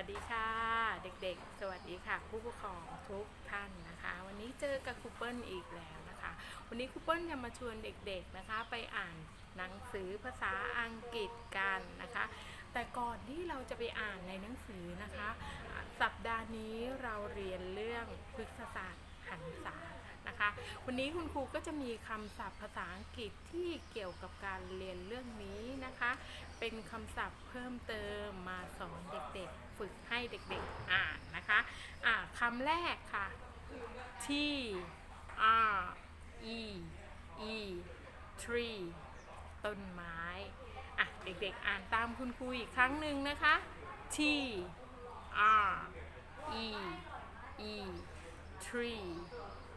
วัสดีค่ะ เด็กๆ สวัสดีค่ะ ผู้ปกครองทุกท่านนะคะ วันนี้เจอกับครูเปิลอีกแล้วนะคะ วันนี้ครูเปิลจะมาชวนเด็กๆนะคะ ไปอ่านหนังสือภาษาอังกฤษกันนะคะ แต่ก่อนที่เราจะไปอ่านในหนังสือนะคะอะสัปดาห์นี้เราเรียนเรื่องพฤกษศาสตร์หันษานะคะวันนี้คุณครูก็จะมีคำศัพท์ภาษาอังกฤษที่เกี่ยวกับการเรียนเรื่องนี้นะคะ เป็นคำศัพท์เพิ่มเติมมาสอนเด็กๆ ฝึกให้เด็กๆอ่านนะคะอ่าคำแรกค่ะ T R E E tree ต้นไม้ อะ เด็กๆ อ่านตามคุณครูอีกครั้งหนึ่งนะคะ T R E E tree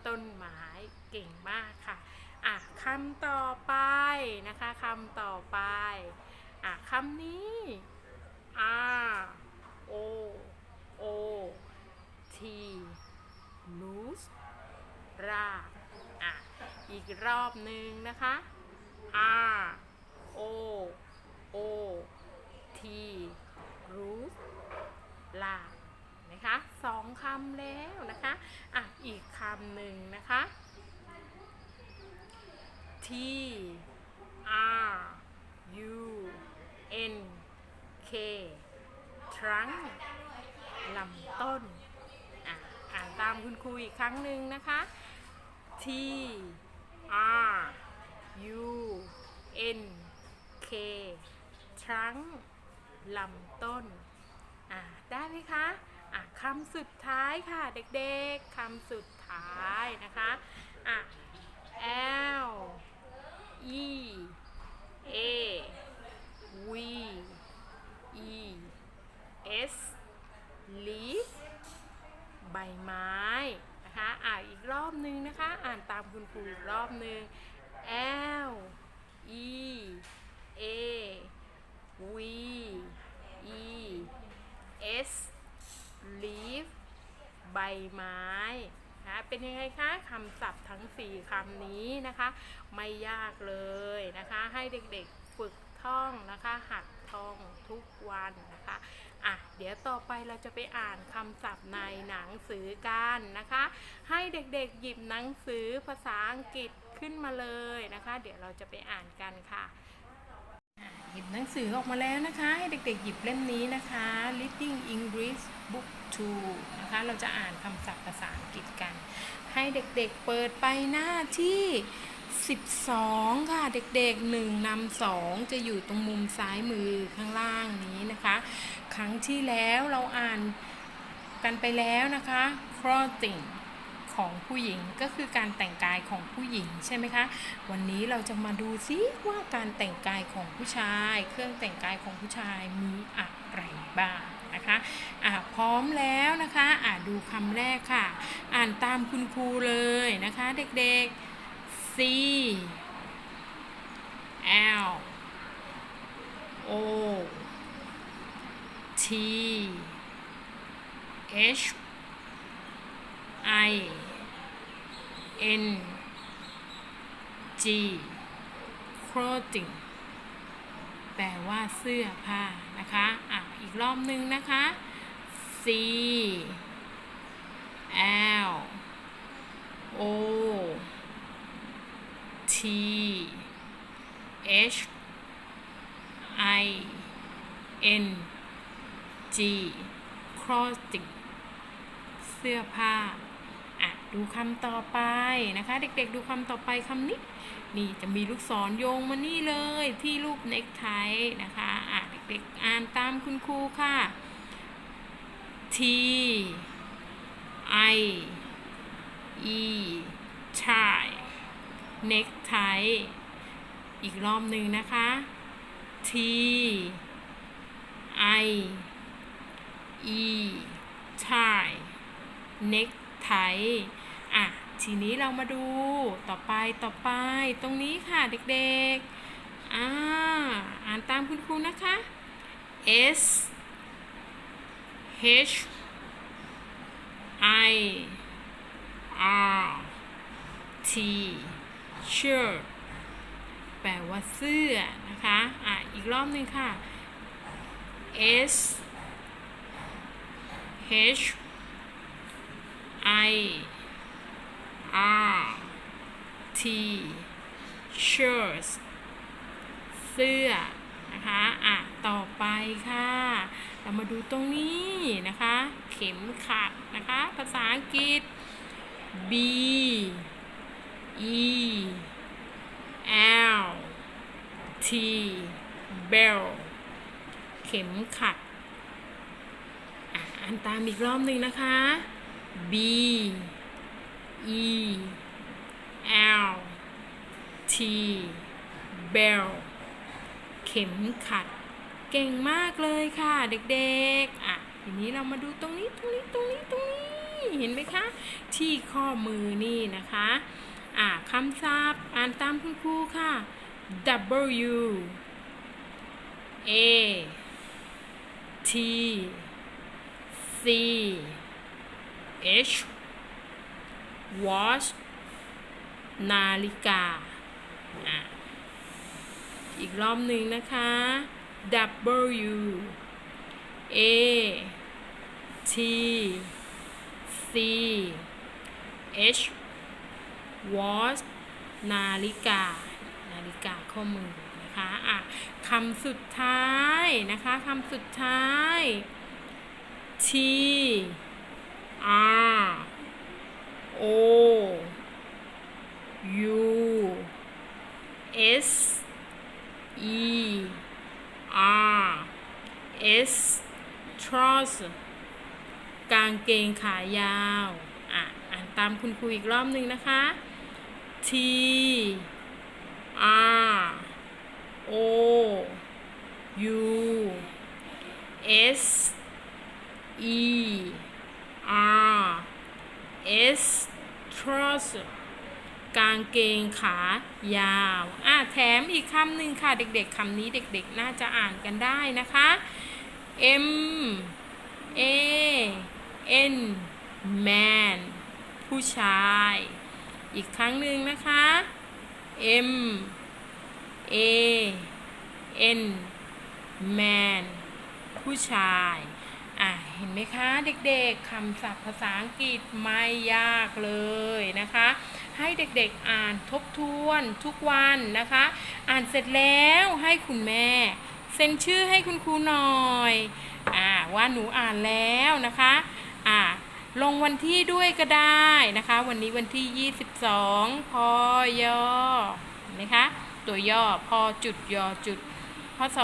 ต้นไม้ เก่งมากค่ะ อะคำต่อไปนะคะคำต่อไป อะคำนี้ R O O T loose รากอะอีกรอบหนึ่งนะคะ R O O T root ลากนะคะสองคำแล้วนะคะอะอีกคำหนึ่งนะคะ T R U N K trunk ลำต้น อ่านตามคุณครูอีกครั้งหนึ่งนะคะ T R U N K trunk ลำต้น อะได้ไหมคะ อะคำสุดท้ายค่ะเด็กๆคำสุดท้ายนะคะ อะ L E A V E S leaf ใบไม้นะคะอ่านอีกรอบนึงนะคะ อ่านตามคุณครูอีกรอบนึง L E A V E S leaf ใบไม้นะเป็นยังไงคะคำศัพท์ทั้ง 4คำนี้นะคะ ไม่ยากเลยนะคะ ให้เด็กๆฝึกท่องนะคะ หัดท่องทุกวันนะคะอะเดี๋ยวต่อไปเราจะไปอ่านคำศัพท์ในหนังสือกันนะคะ ให้เด็กๆหยิบหนังสือภาษาอังกฤษ ขึ้นมาเลยนะคะ เดี๋ยวเราจะไปอ่านกันค่ะ หยิบหนังสือออกมาแล้วนะคะ ให้เด็กๆหยิบเล่มนี้นะคะ Reading English Book 2 นะคะ เราจะอ่านคำศัพท์ภาษาอังกฤษกัน ให้เด็กๆเปิดไปหน้าที่ 12 ค่ะ เด็กๆ1นำสองจะอยู่ตรงมุมซ้ายมือข้างล่างนี้นะคะ ครั้งที่แล้วเราอ่านกันไปแล้วนะคะ clothing ของผู้หญิงก็คือการแต่งกายของผู้หญิงใช่ไหมคะ วันนี้เราจะมาดูซิว่าการแต่งกายของผู้ชาย เครื่องแต่งกายของผู้ชายมีอะไรบ้างนะคะอะพร้อมแล้วนะคะอะดูคำแรกค่ะ อ่านตามคุณครูเลยนะคะเด็กๆ C L O T H I N G clothing แปลว่าเสื้อผ้านะคะอะอีกรอบนึงนะคะ C L O T H I N G clothing เสื้อผ้า อะดูคำต่อไปนะคะ เด็กๆ ดูคำต่อไปคำนี้นี่จะมีลูกศรโยงมานี่เลยที่รูปเน็กไทนะคะอะเด็กๆ อ่านตามคุณครูค่ะ T I E tie necktie อีกรอบหนึ่งนะคะ T I E tie necktie อะทีนี้เรามาดูต่อไปต่อไป ตรงนี้ค่ะเด็กๆ อ่า อ่านตามคุณครูนะคะ S H I R T shirt แปลว่าเสื้อนะคะ อะ อีกรอบหนึ่งค่ะ S H I R T shirts เสื้อนะคะอะต่อไปค่ะ เรามาดูตรงนี้นะคะ เข็มขัดนะคะ ภาษาอังกฤษ B E L T bell เข็มขัดอะอ่านตามอีกรอบหนึ่งนะคะ B E L T bell เข็มขัด เก่งมากเลยค่ะเด็กๆ อะ ทีนี้เรามาดูตรงนี้ตรงนี้ตรงนี้ตรงนี้เห็นไหมคะ ที่ข้อมือนี่นะคะ อะคำศัพท์อ่านตามคุณครูค่ะ W A T C H watch นาฬิกา อีกรอบหนึ่งนะคะ W A T C H watch นาฬิกา นาฬิกาข้อมือนะคะอะคำสุดท้ายนะคะคำสุดท้าย T R O U S E R S trouser กางเกงขายาว อะ อ่านตามคุณครูอีกรอบหนึ่งนะคะ T R O U S E R Strous. กางเกงขายาวอะแถมอีกคำหนึ่งค่ะเด็กๆคำนี้เด็กๆ น่าจะอ่านกันได้นะคะ M A N man ผู้ชาย อีกครั้งหนึ่งนะคะ M A N man ผู้ชาย อะเห็นไหมคะเด็กๆคำศัพท์ภาษาอังกฤษไม่ยากเลยนะคะ ให้เด็กๆอ่านทบทวนทุกวันนะคะ อ่านเสร็จแล้วให้คุณแม่ เซ็นชื่อให้คุณครูหน่อยอ่าว่าหนูอ่านแล้วนะคะอ่าลงวันที่ด้วยก็ได้นะคะ วันนี้วันที่ 22 พอยอเห็นไหมคะ ตัวย่อพอจุดยอจุดพศ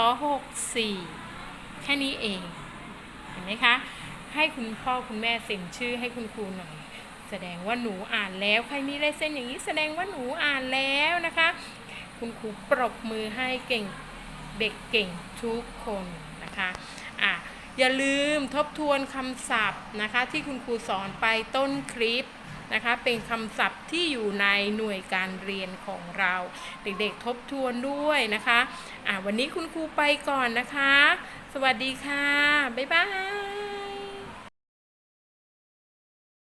64 แค่นี้เอง ห็นไหมคะ ให้คุณพ่อคุณแม่เซ็นชื่อให้คุณครูหน่อย แสดงว่าหนูอ่านแล้ว ใครมีลายเซ็นอย่างนี้แสดงว่าหนูอ่านแล้วนะคะ คุณครูปรบมือให้เก่งเด็กเก่งทุกคนนะคะอะอย่าลืมทบทวนคำศัพท์นะคะ ที่คุณครูสอนไปต้นคลิป นะคะ เป็นคำศัพท์ที่อยู่ในหน่วยการเรียนของเรา เด็กๆทบทวนด้วยนะคะะวันนี้คุณครูไปก่อนนะคะ สวัสดีค่ะ บ๊ายบาย